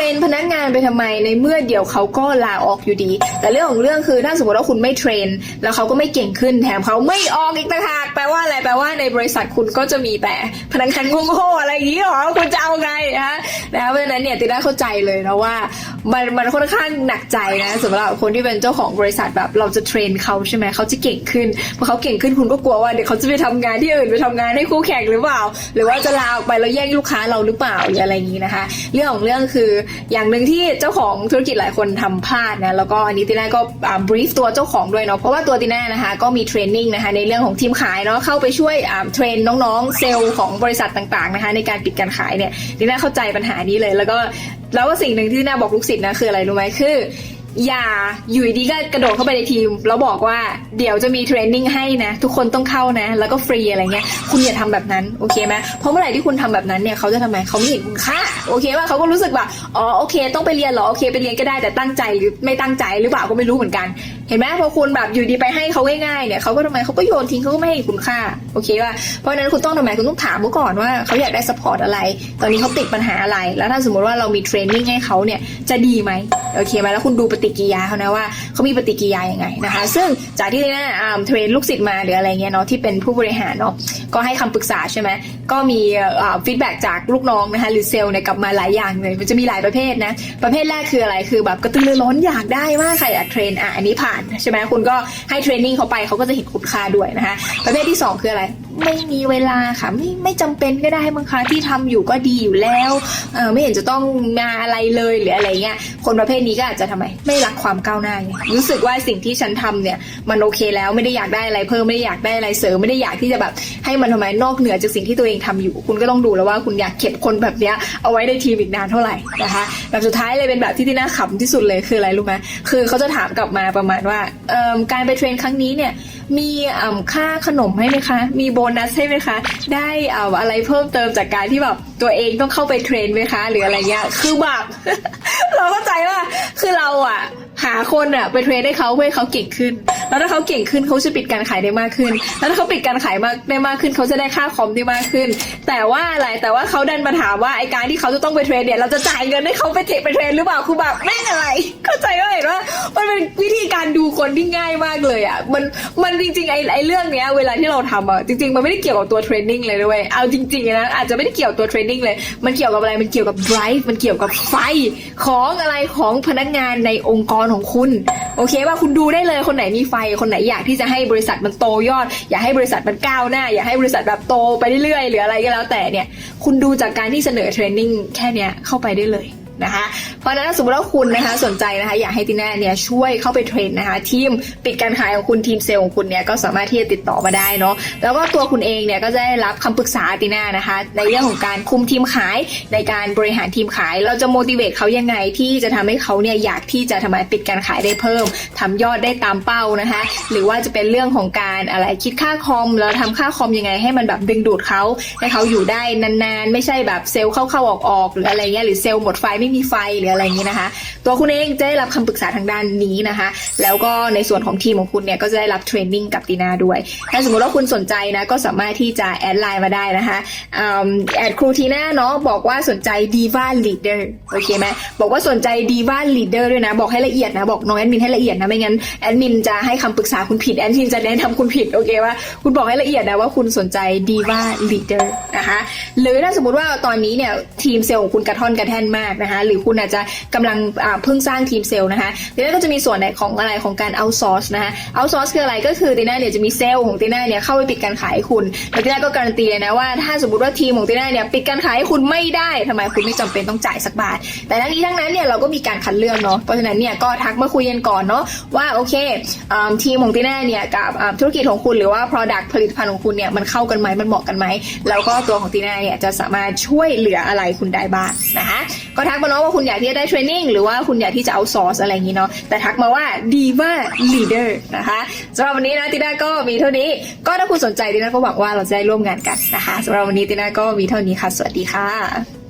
รนพนักงานไปทำไมในเมื่อเดี๋ยวเขาก็ลาออกอยู่ดี แต่เรื่องของเรื่องคือถ้าสมมติว่าคุณไม่เทรน แล้วเขาก็ไม่เก่งขึ้นแถมเขาไม่ออกอีกต่างหากแปลว่าอะไรแปลว่าในบริษัทคุณก็จะมีแต่พนักงานโง่ๆอะไรอย่างนี้หรอคุณจะเอาไงนะนะเพราะฉะนั้นเนี่ยติน่าเข้าใจเลยนะว่ามันมันค่อนข้างหนักใจนะสำหรับคนที่เป็นเจ้าของบริษัทแบบเราจะเทรนเขาใช่ไหมเขาจะเก่งขึ้นพอเขาเก่งขึ้นคุณก็กลัวว่าเดี๋ยวเขาจะไปทำงานที่อื่นไปทำงานให้คู่แข่งหรือเปล่า หรือว่าจะลาออกไปแล้วแย่งลูกค้าเราหรือเปล่าหรืออะไรอย่างนี้นะคะ เรื่องของเรื่องคืออย่างหนึ่งที่เจ้าของธุรกิจหลายคนทำพลาดนะแล้วก็อันนี้ติน่าก็บรีฟตัวเจ้าของด้วยเนาะเพราะว่าตัวติน่านะคะก็มีเทรนนิ่งนะคะในเรื่องของทีมขายเนาะเข้าไปช่วยเทรนน้องๆเซลล์ของบริษัทต่างๆนะคะในการปิดการขายเนี่ยติน่าเข้าใจปัญหานี้เลย แล้วก็แล้วก็สิ่งหนึ่งที่ติน่าบอกลูกศิษย์นะคืออะไรรู้ไหมคือ อย่าอยู่ดีๆก็กระโดดเข้าไปในทีม แล้วบอกว่าเดี๋ยวจะมีเทรนนิ่งให้นะ ทุกคนต้องเข้านะ แล้วก็ฟรีอะไรเงี้ยคุณอย่าทำแบบนั้นโอเคไหมเพราะเมื่อไหร่ที่คุณทำแบบนั้นเนี่ยเขาจะทำไมเขาไม่เห็นคุณค่าโอเคว่าเขาก็รู้สึกว่าอ๋อโอเค ต้องไปเรียนหรอโอเคไปเรียนก็ได้แต่ตั้งใจหรือไม่ตั้งใจหรือเปล่าก็ไม่รู้เหมือนกัน เห็นไหมพอคุณแบบอยู่ดีไปให้เขาง่ายๆเนี่ยเขาก็ทำไมเขาก็โยนทิ้งเขาก็ไม่ให้คุณค่าโอเคว่าเพราะฉะนั้นคุณต้องทำไมคุณต้องถามเขาก่อนว่าเขาอยากได้สปอร์ตอะไร ตอนนี้เขาติดปัญหาอะไร แล้วถ้าสมมติว่าเรามีเทรนนิ่งให้เขาเนี่ยจะดีไหมโอเคไหมแล้วคุณดูปฏิกิริยาเขานะว่าเขามีปฏิกิริยายังไงนะคะ ซึ่งจากที่น่าอ่าเทรนลูกศิษย์มาหรืออะไรเงี้ยเนาะที่เป็นผู้บริหารเนาะก็ให้คำปรึกษาใช่ไหมก็มีฟีดแบ็จากลูกน้องนะคะหรือเซลล์เนี่ยกลับมาหลายอย่างเลยมันจะมีหลายประเภทนะประเภทแรกคืออะไรคือแบบกระตือรือร้นอยากได้มากใครอยากเทรนอะอันนี้ผ่านใช่ไหมคุณก็ให้เทรนนิ่งเขาไปเขาก็จะเห็นคุณค่าด้วยนะคะประเภทที่สองคืออะไร ไม่มีเวลาค่ะ ไม่ไม่จำเป็นก็ได้บางครั้งที่ทำอยู่ก็ดีอยู่แล้วเออไม่เห็นจะต้องมาอะไรเลยหรืออะไรเงี้ยคนประเภทนี้ก็อาจจะทำไม ไม่รักความก้าวหน้าไงรู้สึกว่าสิ่งที่ฉันทำเนี่ย มันโอเคแล้วไม่ได้อยากได้อะไรเพิ่มไม่ได้อยากได้อะไรเสริมไม่ได้อยากที่จะแบบ ให้มันทำไมนอกเหนือจากสิ่งที่ตัวเองทำอยู่ คุณก็ต้องดูแล้วว่าคุณอยากเก็บคนแบบเนี้ยเอาไว้ในทีมอีกนานเท่าไหร่นะคะแบบสุดท้ายเลยเป็นแบบที่ที่น่าขำที่สุดเลยคืออะไรรู้ไหมคือเขาจะถามกลับมาประมาณว่าการไปเทรนครั้งนี้เนี่ย มีอ่าค่าขนมให้ไหมคะ มีโบนัสให้ไหมคะ ได้อ่าอะไรเพิ่มเติมจากการที่แบบตัวเองต้องเข้าไปเทรนไหมคะ หรืออะไรเงี้ย คือแบบเราเข้าใจว่าคือเราอะหาคนอะไปเทรนให้เขาเพื่อเขาเก่งขึ้น แล้วถ้าเขาเก่งขึ้นเขาจะปิดการขายได้มากขึ้น แล้วถ้าเขาปิดการขายมากได้มากขึ้นเขาจะได้ค่าคอมได้มากขึ้น แต่ว่าอะไรแต่ว่าเขาดันมาถามว่าไอการที่เขาจะต้องไปเทรนเนี่ยเราจะจ่ายเงินให้เขาไปเทรนไปเทรนหรือเปล่าคือแบบแม่งอะไร เข้าใจว่าเห็นว่ามันเป็นวิธีการดูคนที่ง่ายมากเลยอะมันมันจริงๆไอไอเรื่องเนี้ยเวลาที่เราทำอะจริง ๆ มันไม่ได้เกี่ยวกับตัวเทรนนิ่งเลยด้วยเอาจริงๆนะอาจจะไม่ได้เกี่ยวกับตัวเทรนนิ่งเลย มันเกี่ยวกับอะไรมันเกี่ยวกับ drive มันเกี่ยวกับไฟของอะไรของพนักงานในองค์กรของคุณ โอเคว่าคุณดูได้เลยคนไหนมีไฟคนไหนอยากที่จะให้บริษัทมันโตยอด อยากให้บริษัทมันก้าวหน้า อยากให้บริษัทแบบโตไปเรื่อยๆหรืออะไรก็แล้วแต่เนี่ย คุณดูจากการที่เสนอเทรนนิ่งแค่เนี้ยเข้าไปได้เลย นะคะ เพราะนั้นสมมติว่าคุณนะคะสนใจนะคะอยากให้ติน่าเนี่ยช่วยเข้าไปเทรนนะคะ ทีมปิดการขายของคุณทีมเซลล์ของคุณเนี่ยก็สามารถที่จะติดต่อมาได้เนาะแล้วก็ตัวคุณเองเนี่ยก็จะได้รับคำปรึกษาติน่านะคะ ในเรื่องของการคุมทีมขายในการบริหารทีมขาย เราจะ motivate เขายังไงที่จะทำให้เขาเนี่ยอยากที่จะทำไมปิดการขายได้เพิ่มทำยอดได้ตามเป้านะคะ หรือว่าจะเป็นเรื่องของการอะไรคิดค่าคอมแล้วทำค่าคอมยังไงให้มันแบบดึงดูดเขาให้เขาอยู่ได้นานๆ ไม่ใช่แบบเซลล์เข้าๆออกๆหรืออะไรเงี้ยหรือเซลล์หมดไฟไไม่มีไฟหรืออะไรอย่างนี้นะคะ ตัวคุณเองจะได้รับคำปรึกษาทางด้านนี้นะคะ แล้วก็ในส่วนของทีมของคุณเนี่ยก็จะได้รับเทรนนิ่งกับตีนาด้วย ถ้าสมมติว่าคุณสนใจนะก็สามารถที่จะแอดไลน์มาได้นะคะแอดครูทีน่าเนาะบอกว่าสนใจ Diva Leader โอเคไหมบอกว่าสนใจ Diva Leader ด้วยนะ บอกให้ละเอียดนะบอกน้องแอดมินให้ละเอียดนะไม่งั้นแอดมินจะให้คำปรึกษาคุณผิดแอดมินจะแนะนำคุณผิดโอเคว่าคุณบอกให้ละเอียดนะว่าคุณสนใจ Diva Leader นะคะหรือถ้าสมมติว่าตอนนี้เนี่ยทีมเซลล์ของคุณกระท่อนกระแท่นมากนะคะหรือคุณอาจจะกำลังเพิ่งสร้างทีมเซลล์นะคะทีน่าก็จะมีส่วนในของอะไรของการ outsource นะคะ outsource คืออะไรก็คือตีน่าเนี่ยจะมีเซลล์ของตีน่าเนี่ยเข้าไปปิดการขายคุณแล้วตีน่าก็การันตีเลยนะว่าถ้าสมมติว่าทีมของตีน่าเนี่ยปิดการขายให้คุณไม่ได้ทำไมคุณไม่จำเป็นต้องจ่ายสักบาท แต่ทั้งนี้ทั้งนั้นเนี่ยเราก็มีการคัดเลือกเนาะเพราะฉะนั้นเนี่ยก็ทักมาคุยกันก่อนเนาะว่าโอเคทีมของตีน่าเนี่ยกับธุรกิจของคุณหรือว่า product ผลิตภัณฑ์ของคุณเนี่ยมันเข้ากันไหมมันเหมาะกันไหมแล้วก็ตัวของตีน่าเนี่ยจะสามารถช่วยเหลืออะไรคุณได้บ้างนะคะก็ทักมาเนาะว่าคุณอยากที่จะได้เทรนนิ่งหรือว่าคุณอยากที่จะเอาซอร์สอะไรอย่างนี้เนาะแต่ทักมาว่าดีว่าลีเดอร์นะคะสำหรับวันนี้นะติน่าก็มีเท่านี้ ก็ถ้าคุณสนใจติน่าก็หวังว่าเราจะได้ร่วมงานกันนะคะสำหรับวันนี้ติน่าก็มีเท่านี้ค่ะ สวัสดีค่ะ